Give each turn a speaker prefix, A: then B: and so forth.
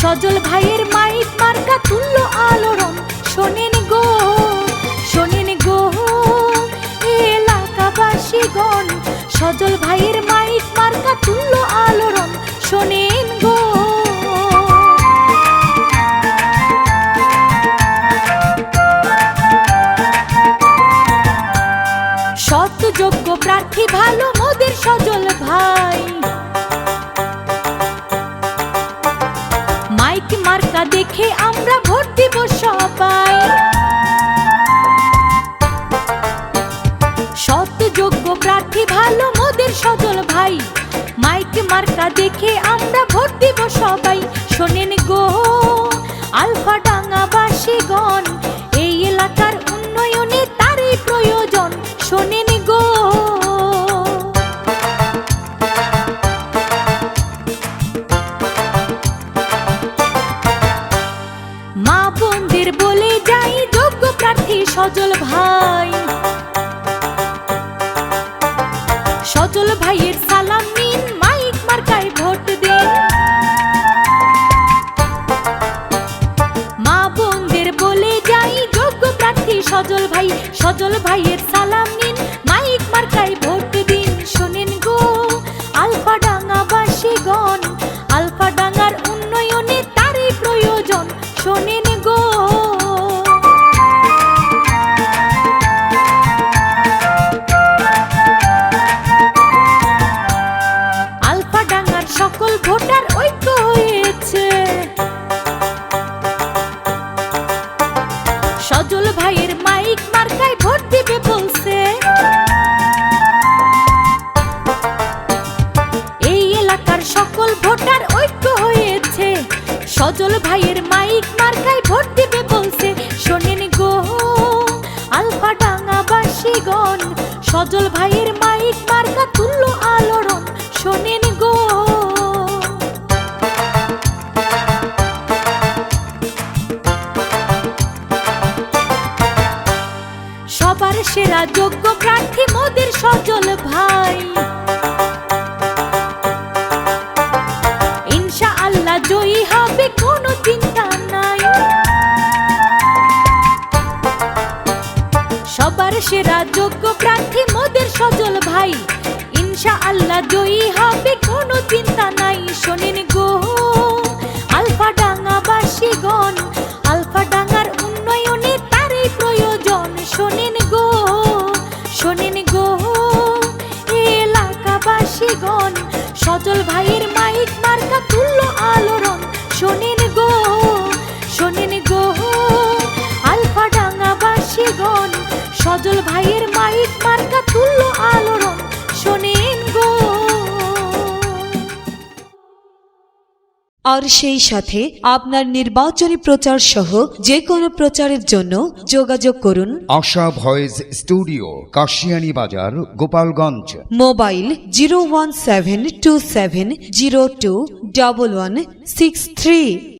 A: সজল ভাইয়ের মাইক মার্কা তুল্য আলোড়ন। শোনেন গো শোনেন গো সজল ভাইয়ের মাইক মার্কা তুল্য আলোড়ন। শোনেন গো। প্রার্থী ভালো মার্কা দেখে আমরা ভোট দিব সবাই। শোনেন গো আলফা ডাঙ্গাবাসীগণ এই এলাকার উন্নয়নে তারই প্রয়োজন। শোনেন গো। মা বোনদের বলে যাই, যোগ্য প্রার্থী সজল ভাই। সজল ভাইয়ের সজল ভাই সজল ভাইয়ের সকল ঐক্য হয়েছে। সজল ভাইয়ের মাইক মার্কায় ভোট দিবে বলছে, শোনেন গো, আলফা ডাঙ্গাবাসীগণ সজল ভাইয়ের মাইক মার্কা তুল্য আলোড়ন, শোনেন গো। সবার সেরা যোগ্য প্রার্থী মোদের সজল ভাই। সেরা যোগ্য প্রার্থী, মোদের সজল ভাই। ইনশা আল্লাহ জয়ী হবে, কোনো চিন্তা নাই, শোনেন গো। আলফা ডাঙ্গাবাসীগণ আলফা ডাঙ্গার উন্নয়নে তারই প্রয়োজন, শোনেন গো। শোনেন গো। এলাকা এলাকাবাসীগণ সজল ভাইয়ের মাইক মার্কা তুল্য আলোড়ন, শোনেন সজল ভাইয়ের মাইক মার্কা তুল্য আলোড়ন শোনেন গো।
B: আর সেই সাথে আপনার নির্বাচনী প্রচার সহ যে কোনো প্রচারের জন্য যোগাযোগ করুন।
C: আশা ভয়েস স্টুডিও কাশিয়ানি বাজার Gopalganj.
B: Mobile zero one seven two seven zero two double one six three.